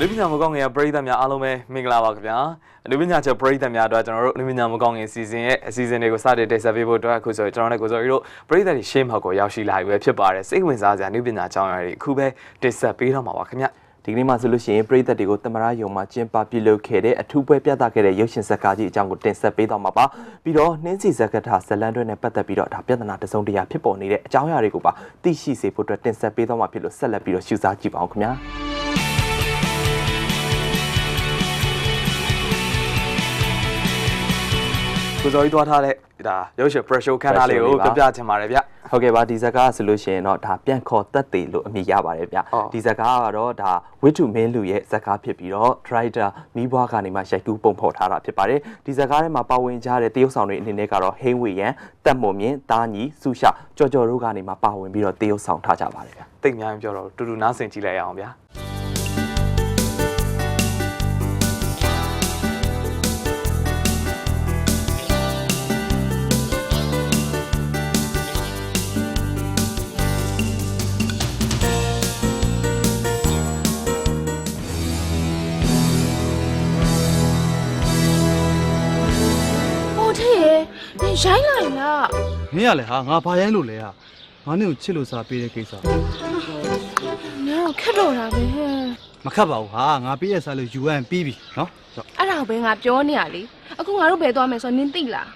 လူပညာမကောင်းငယ်ပရိသတ်များအားလုံးပဲမင်္ဂလာပါခင်ဗျာလူပညာချက်ပရိသတ်များအတွက်ကျွန်တော်တို့လူပညာမကောင်းငယ်စီစဉ်ရဲ့အစီအစဉ်တွေကိုစတင်တင်ဆက်ပေးဖို့အတွက်အခုဆိုကျွန်တော်နဲ့ကိုစောရီတို့ပရိသတ်တွေရှေ့မှာကိုရောက်ရှိလာပြီပဲဖြစ်ပါတယ်စိတ်ဝင်စားစရာလူပညာကျောင်းရည်အခုပဲတင်ဆက်ပေးတော့မှာပါခင်ဗျာဒီကနေ့မှဆိုလို့ရှိရင်ပြည်သက်တွေကိုတမရယုံမှာကျင်းပပြုလုပ်ခဲ့တဲ့အထူးပွဲပြသခဲ့တဲ့ရုပ်ရှင်ဇာတ်ကားကြီးအကြောင်းကိုတင်ဆက်ပေးသွားမှာပါပြီးတော့နှင်းစီဇာတ်ကထာဇလန်တွေနဲ့ပတ်သက်ပြီးတော့ဒါပြဿနာတစ်စုံတစ်ရာဖြစ်ပေါ်နေတဲ့အကြောင်းအရာတွေကိုပါသိရှိစေဖို့အတွက်တင်ဆက်ပေးသွားမှာဖြစ်လို့ဆက်လက်ပြီးတော့ရှုစားကြည့်ပါအောင်ခင်ဗျာ ကိုစောရီတွားထားတဲ့ဒါရုပ်ရှင် pressure ခန်းသားလေးကိုပြပြချင်ပါတယ်ဗျဟုတ်ကဲ့ပါဒီဇာတ်ကားဆိုလို့ရှိရင်တော့ဒါပြန်ခေါ်တက်သေးလို့အမည်ရပါတယ်ဗျအော်ဒီဇာတ်ကားကတော့ဒါဝိတုမင်းလူရဲ့ဇာတ်ကားဖြစ်ပြီးတော့ writer မိဘွားကနေမှရိုက်ကူးပုံဖော်ထားတာဖြစ်ပါတယ်ဒီဇာတ်ကားထဲမှာပါဝင်ကြတဲ့တရုတ်ဆောင်တွေအနေနဲ့ကတော့ဟိန်းဝေရန်တက်မွန်မြင့်တားညီစုရှကြော်ကြော်တို့ကနေမှပါဝင်ပြီးတော့တရုတ်ဆောင်ထားကြပါတယ်ဗျတိတ်အများကြီးပြောတော့တူတူနားဆင်ကြည့်လိုက်ရအောင်ဗျာ နင်ရိုင်းလိုက်လားမင်းရလေဟာငါဘာရိုင်းလို့လဲဟာငါနဲ့ကိုချစ်လို့စားပေးတဲ့ကိစ္စနင်တော့ခက်တော့တာပဲဟဲ့မခတ်ပါဘူးဟာငါပေးရစားလို့ယူရန်ပြီးပြီနော်အဲ့ဒါကိုပဲငါပြောနေရလေအခုငါတို့ဘယ်သွားမယ်ဆိုတော့နင်သိလား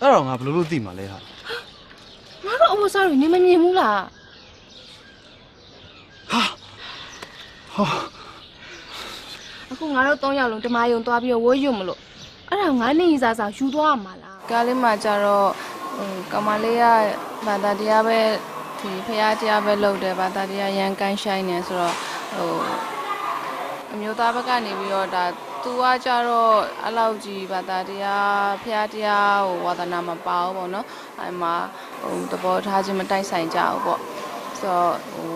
အဲ့တော့ငါဘယ်လိုလုပ်သိမှာလဲဟာငါတို့အဝတ်စားတွေနင်မမြင်ဘူးလားဟာအခုငါတို့၃ယောက်လုံးတမယုံသွားပြီးတော့ဝိုးရွမလို့ အဲ့ဒါငါနေစားစားယူသွားရမှာလားကားလေးမှာကျတော့ဟိုကမလေးကဘာသာတရားပဲဒီဖះတရားပဲလုပ်တယ်ဘာသာတရားရန်ကိုင်းဆိုင်နေဆိုတော့ဟိုအမျိုးသားဘက်ကနေပြီးတော့ဒါသူကကျတော့အဲ့လောက်ကြီးဘာသာတရားဖះတရားဟိုဝါသနာမပါဘူးပေါ့နော်အဲ့မှာဟိုသဘောထားခြင်းမတိုက်ဆိုင်ကြဘူးပေါ့ဆိုတော့ဟို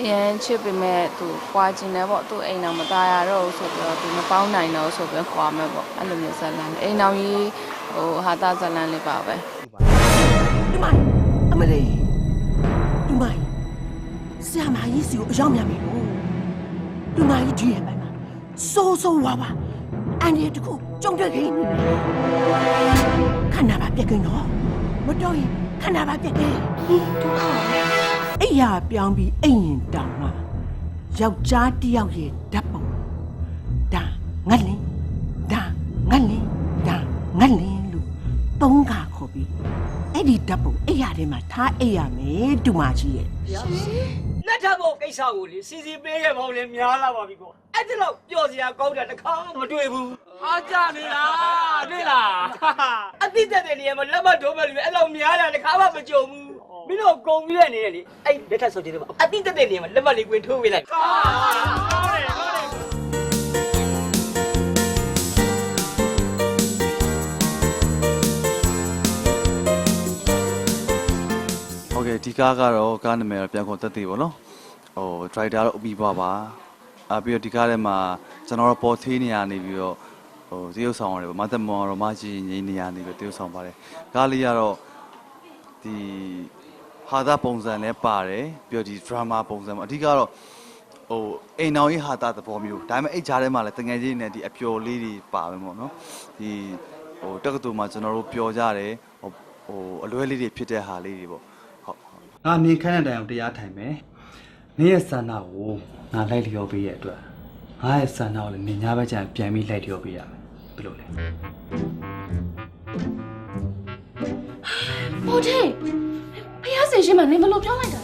အရင်ချစ်ပေမဲ့သူခွာခြင်းတယ်ပေါ့သူအိမ်တော်မသားရတော့ဘူးဆိုပြီးတော့သူမပေါင်းနိုင်တော့ဘူးဆိုပြီးခွာမဲ့ပေါ့အဲ့လိုမျိုးဇလန်အိမ်တော်ကြီးဟိုဟာတာဇလန်လေးပါပဲဒီမိုင်အမလေးဒီမိုင်ဆရာမကြီးစီကိုအရောက်မြန်ပြီလို့ဒီမိုင်ကြီးရဲ့ပိုင်မှာစိုးစိုးဝါဝါအန်ဒီတခုကြုံတွေ့ခင်းနေတယ်ခဏပါပြက်ကင်းတော့မတော်ရင်ခဏပါပြက်ကင်းဒုက္ခ အိယာပြောင်းပြီးအိမ်ရင်တောင်မှယောက်ျားတစ်ယောက်ရဲ့ဓာတ်ပုံဒါငတ်လင်းဒါငတ်လင်းဒါငတ်လင်းလို့သုံးခါခေါ်ပြီးအဲ့ဒီဓာတ်ပုံအိပ်ရထဲမှာထားအိပ်ရမယ်ဒူမကြီးရဲ့လက်ထပ်ဖို့ကိစ္စကိုလေစီစီပေးခဲ့ပေါင်းလဲများလာပါပြီကောအဲ့ဒီတော့ပျော်စရာကောင်းတာတစ်ခါမှမတွေ့ဘူးအားကြနေလားတွေ့လားအတိတ်တဲ့နေရာမှာလက်မဒိုးမဲ့လူအဲ့လောက်များတာတစ်ခါမှမကြုံဘူး မင်းတို့ဂုံပြီးရနေတယ်လေအဲ့လက်ထပ်ဆိုကြတယ်ပေါ့အတိတ်တဲ့နေရာမှာလက်မလေးကွင်ထိုးပေးလိုက်ကောင်းတယ်ကောင်းတယ်ဟုတ်ကဲ့ဒီကားကတော့ကားနာမည်တော့ပြန်ခေါ်တက်သေးပါတော့ဟိုဒရိုက်တာတော့အပြီးပါပါအာပြီးတော့ဒီကားထဲမှာကျွန်တော်တို့ပေါ်သေးနေရနေပြီးတော့ဟိုတရုပ်ဆောင်ရတယ်ပေါ့မသက်မော်တော့မကြီးငိမ့်နေရနေပြီးတရုပ်ဆောင်ပါတယ်ကားလေးကတော့ဒီ ဟာသာပုံစံလည်းပါတယ်ပြီးတော့ဒီ drama ပုံစံမှာအဓိကတော့ဟိုအိမ်တော်ကြီးဟာသာသဘောမျိုးဒါပေမဲ့အဲ့ကြားထဲမှာလည်းတငယ်ချင်းနဲ့ဒီအပျော်လေးတွေပါပဲပေါ့နော်ဒီဟိုတက္ကသိုလ်မှာကျွန်တော်တို့ပျော်ကြတယ်ဟိုဟိုအလွဲလေးတွေဖြစ်တဲ့ဟာလေးတွေပေါ့ဟုတ်ဟုတ်ငါမြင်ခမ်းတဲ့တိုင်အောင်တရားထိုင်မယ်နင်းရဲ့ဆန္ဒကိုငါလိုက်လျော်ပေးရဲ့အတွက်ငါရဲ့ဆန္ဒကိုလည်းနင်ညာဘက်ကျရင်ပြန်ပြီးလိုက်လျော်ပေးရမယ်ဘယ်လိုလဲဟိုထေးဖះဆ င်ရှင်မနင်ဘယ်လိုပြောလိုက်တာလဲ